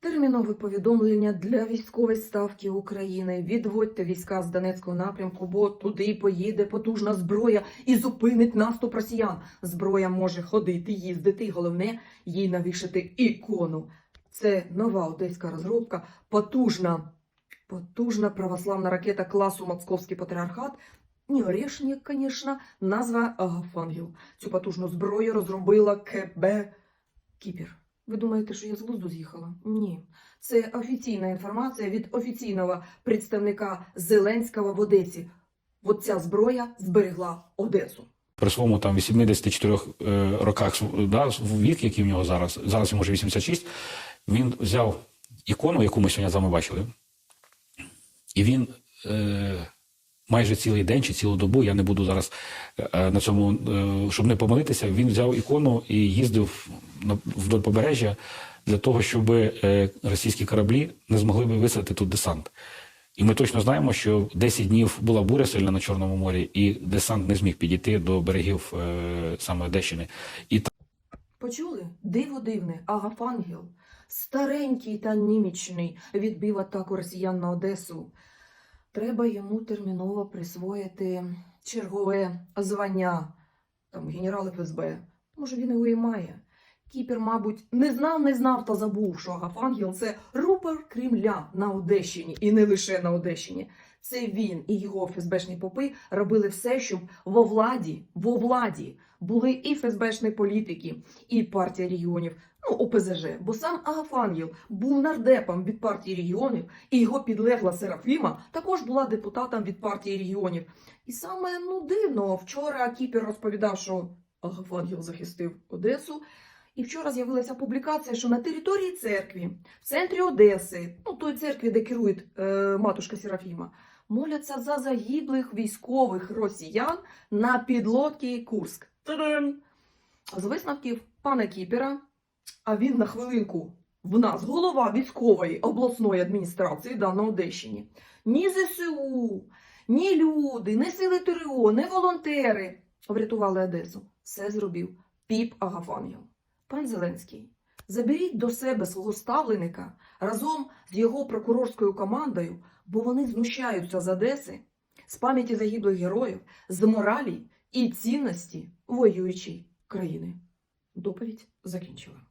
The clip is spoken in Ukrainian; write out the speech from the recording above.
Термінове повідомлення для військової ставки України. Відводьте війська з Донецького напрямку, бо туди поїде потужна зброя і зупинить наступ росіян. Зброя може ходити, їздити, і головне їй навішати ікону. Це нова одеська розробка, потужна, потужна православна ракета класу Московський патріархат. Не Орешник, звісно, назва Агафангел. Цю потужну зброю розробила КБ Кіпір. Ви думаєте, що я з глузду з'їхала? Ні. Це офіційна інформація від офіційного представника Зеленського в Одесі. От ця зброя зберегла Одесу. при своєму там 84 е, роках да, вік, який в нього зараз, зараз йому вже 86, він взяв ікону, яку ми сьогодні з вами бачили, і він е, майже цілий день чи цілу добу, я не буду зараз е, на цьому, е, щоб не помилитися, він взяв ікону і їздив вдоль побережжя для того, щоб е, російські кораблі не змогли би висадити тут десант. І ми точно знаємо, що 10 днів була буря сильна на Чорному морі, і десант не зміг підійти до берегів е, саме Одещини. І Почули? Диво дивне, Агафангел, старенький та німічний, відбив атаку росіян на Одесу. Треба йому терміново присвоїти чергове звання, там, генерал ФСБ. Може, він його і має. Кіпер, мабуть, не знав, не знав та забув, що Агафангел це рупор Кремля на Одещині, і не лише на Одещині. Це він і його ФСБшні попи робили все, щоб во владі, во владі були і ФСБшні політики, і партія регіонів, ну ОПЗЖ. Бо сам Агафангел був нардепом від партії регіонів, і його підлегла Серафіма також була депутатом від партії регіонів. І саме ну дивно, вчора Кіпер розповідав, що Агафангел захистив Одесу. І вчора з'явилася публікація, що на території церкві, в центрі Одеси, ну той церкві, де керує е, матушка Серафіма, моляться за загиблих військових росіян на підлодці Курськ. Та-дам! З висновків пана Кіпера, а він на хвилинку в нас голова військової обласної адміністрації да, на Одещині. Ні ЗСУ, ні люди, ні сили ТРО, ні волонтери врятували Одесу. Все зробив піп Агафангел. Пан Зеленський, заберіть до себе свого ставленика разом з його прокурорською командою, бо вони знущаються з Одеси, з пам'яті загиблих героїв, з моралі і цінності воюючої країни. Доповідь закінчила.